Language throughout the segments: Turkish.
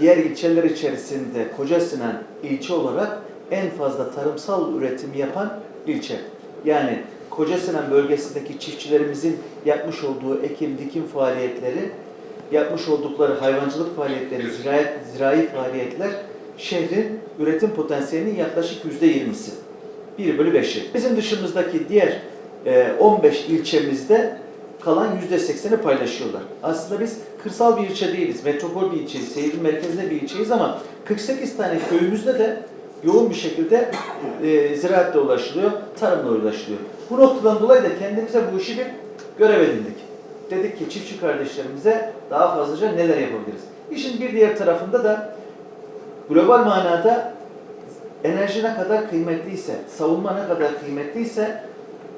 diğer ilçeler içerisinde Kocasinan ilçe olarak en fazla tarımsal üretim yapan ilçe. Yani Kocasinan bölgesindeki çiftçilerimizin yapmış olduğu ekim dikim faaliyetleri, yapmış oldukları hayvancılık faaliyetleri, zirai, zirai faaliyetler şehrin üretim potansiyelinin yaklaşık yüzde yirmisi. 1 bölü 5'i. Bizim dışımızdaki diğer e, 15 ilçemizde kalan yüzde sekseni paylaşıyorlar. Aslında biz kırsal bir ilçe değiliz. Metropol bir ilçeyiz. Şehrin merkezinde bir ilçeyiz ama 48 tane köyümüzde de yoğun bir şekilde e, ziraatle ulaşılıyor, tarımla ulaşılıyor. Bu noktadan dolayı da kendimize bu işi bir görev edindik. Dedik ki çiftçi kardeşlerimize daha fazlaca neler yapabiliriz? İşin bir diğer tarafında da global manada enerji ne kadar kıymetliyse, savunma ne kadar kıymetliyse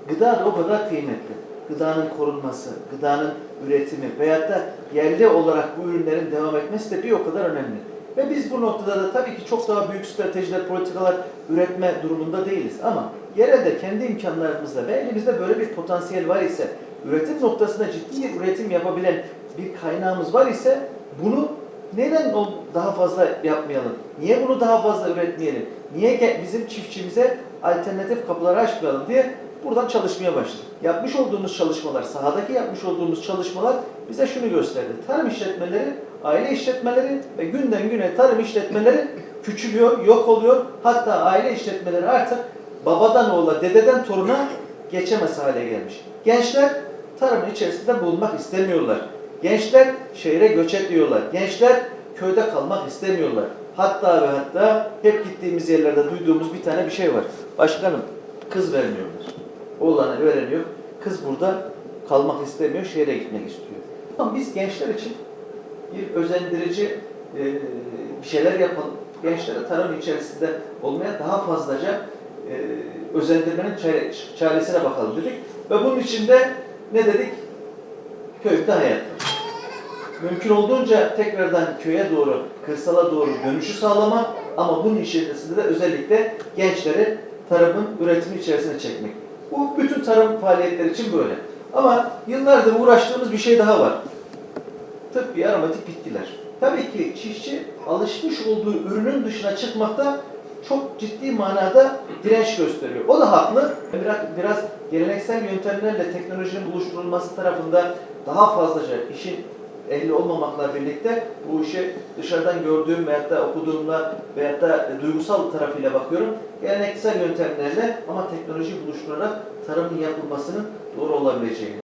gıda da o kadar kıymetli. Gıdanın korunması, gıdanın üretimi veyahut da yerli olarak bu ürünlerin devam etmesi de bir o kadar önemli. Ve biz bu noktada da tabii ki çok daha büyük stratejiler, politikalar üretme durumunda değiliz. Ama yerelde kendi imkanlarımızla ve elimizde böyle bir potansiyel var ise, üretim noktasında ciddi bir üretim yapabilen bir kaynağımız var ise bunu neden daha fazla yapmayalım? Niye bunu daha fazla üretmeyelim? Niye bizim çiftçimize alternatif kapıları açmayalım diye buradan çalışmaya başladık. Yapmış olduğumuz çalışmalar, sahadaki yapmış olduğumuz çalışmalar bize şunu gösterdi. Tarım işletmeleri, aile işletmeleri ve günden güne tarım işletmeleri küçülüyor, yok oluyor. Hatta aile işletmeleri artık babadan oğula, dededen toruna geçemez hale gelmiş. Gençler tarımın içerisinde bulunmak istemiyorlar. Gençler şehre göç ediyorlar. Gençler köyde kalmak istemiyorlar. Hatta ve hatta hep gittiğimiz yerlerde duyduğumuz bir tane bir şey var. Başkanım kız vermiyorlar. Oğlanı veremiyor. Kız burada kalmak istemiyor, şehre gitmek istiyor. Ama biz gençler için bir özendirici e, bir şeyler yapalım. Gençlere tarım içerisinde olmaya daha fazlaca e, özendirmenin çare- çaresine bakalım dedik. Ve bunun için de ne dedik? Köyde hayat. Mümkün olduğunca tekrardan köye doğru, kırsala doğru dönüşü sağlama ama bunun içerisinde de özellikle gençleri tarımın üretimi içerisine çekmek. Bu bütün tarım faaliyetleri için böyle. Ama yıllardır uğraştığımız bir şey daha var. Tıbbi aromatik bitkiler. Tabii ki çiftçi alışmış olduğu ürünün dışına çıkmakta çok ciddi manada direnç gösteriyor. O da haklı. Biraz, biraz geleneksel yöntemlerle teknolojinin buluşturulması tarafında daha fazlaca işin ehli olmamakla birlikte bu işe dışarıdan gördüğüm veyahut da okuduğumla veyahut da duygusal tarafıyla bakıyorum. Geleneksel yöntemlerle ama teknoloji buluşturarak tarımın yapılmasının doğru olabileceğini.